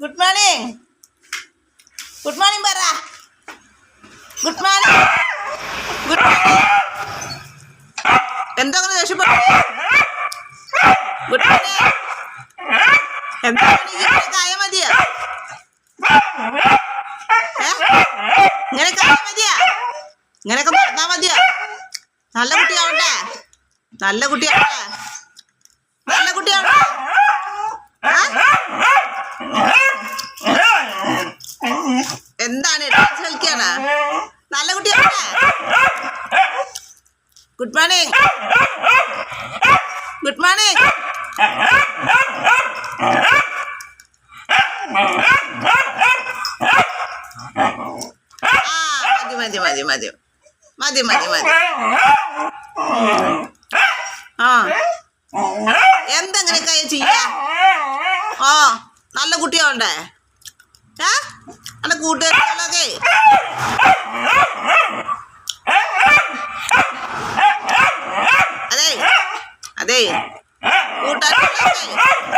Good morning good morning പറ good morning good morning എന്താ അങ്ങനെ ദേഷ്യപ്പെട്ടു ഗുഡ് മോർണിംഗ് എന്താ കായ മതിയാ? ഇങ്ങനെ കായ മതിയാ ഇങ്ങനെയൊക്കെ നടന്നാ മതിയാ നല്ല കുട്ടിയാവട്ടെ നല്ല കുട്ടിയാവട്ടെ നല്ല കുട്ടിയാവട്ടെ ആ? എന്താണ് ഡാൻസ് കളിക്കാണ് നല്ല കുട്ടിയാവട്ടെ ഗുഡ് മോർണിംഗ് ഗുഡ് മോർണിംഗ് ആ മതി മതി മതി മതി. മതി മതി ആ. എന്തെങ്ങനെ കൈ ചെയ്യാ ഓ നല്ല കുട്ടിയാവണ്ടേ? ഏ? നല്ല കൂട്ടുകാരികളൊക്കെ ಊಟ